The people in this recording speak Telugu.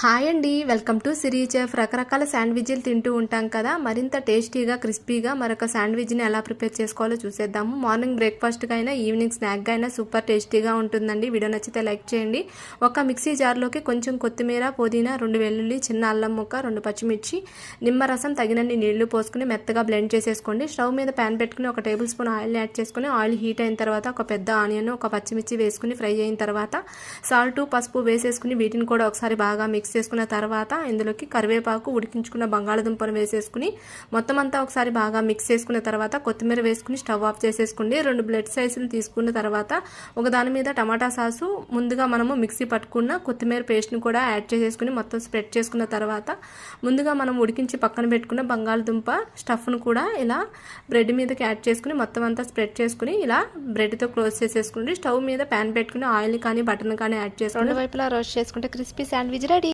హాయ్ అండి. Welcome to Siri chef. రకరకాల శాండ్విచ్లు తింటూ ఉంటాం కదా. మరింత టేస్టీగా క్రిస్పీగా మరొక శాండ్విచ్ని ఎలా ప్రిపేర్ చేసుకోవాలో చూసేద్దాము. మార్నింగ్ బ్రేక్ఫాస్ట్గా అయినా ఈవినింగ్ స్నాక్గా అయినా సూపర్ టేస్టీగా ఉంటుందండి. వీడియో నచ్చితే లైక్ చేయండి. ఒక మిక్సీ జార్లోకి కొంచెం కొత్తిమీర పుదీనా రెండు వెల్లుల్లి చిన్న అల్లం ముక్క రెండు పచ్చిమిర్చి నిమ్మరసం తగినన్ని నీళ్ళు పోసుకుని మెత్తగా బ్లెండ్ చేసేసుకోండి. స్టవ్ మీద ప్యాన్ పెట్టుకుని ఒక టేబుల్ స్పూన్ ఆయిల్ యాడ్ చేసుకుని ఆయిల్ హీట్ అయిన తర్వాత ఒక పెద్ద ఆనియన్ ఒక పచ్చిమిర్చి వేసుకుని ఫ్రై అయిన తర్వాత సాల్ట్ పసుపు వేసేసుకుని వీటిని కూడా ఒకసారి బాగా మిక్స్ చేసుకున్న తర్వాత ఇందులోకి కరివేపాకు ఉడికించుకున్న బంగాళదుంపను వేసేసుకుని మొత్తం అంతా ఒకసారి బాగా మిక్స్ చేసుకున్న తర్వాత కొత్తిమీర వేసుకుని స్టవ్ ఆఫ్ చేసేసుకోండి. రెండు బ్లడ్ సైజులు తీసుకున్న తర్వాత ఒక దాని మీద టమాటా సాసు ముందుగా మనము మిక్సీ పట్టుకున్న కొత్తిమీర పేస్ట్ని కూడా యాడ్ చేసేసుకుని మొత్తం స్ప్రెడ్ చేసుకున్న తర్వాత ముందుగా మనం ఉడికించి పక్కన పెట్టుకున్న బంగాళదుంప స్టఫ్ను కూడా ఇలా బ్రెడ్ మీదకి యాడ్ చేసుకుని మొత్తం అంతా స్ప్రెడ్ చేసుకుని ఇలా బ్రెడ్తో క్లోజ్ చేసేసుకుని స్టవ్ మీద ప్యాన్ పెట్టుకుని ఆయిల్ కానీ బటన్ కానీ యాడ్ చేసుకుని వైపులా రోస్ట్ చేసుకుంటే క్రిస్పీ శాండ్విచ్ రెడీ.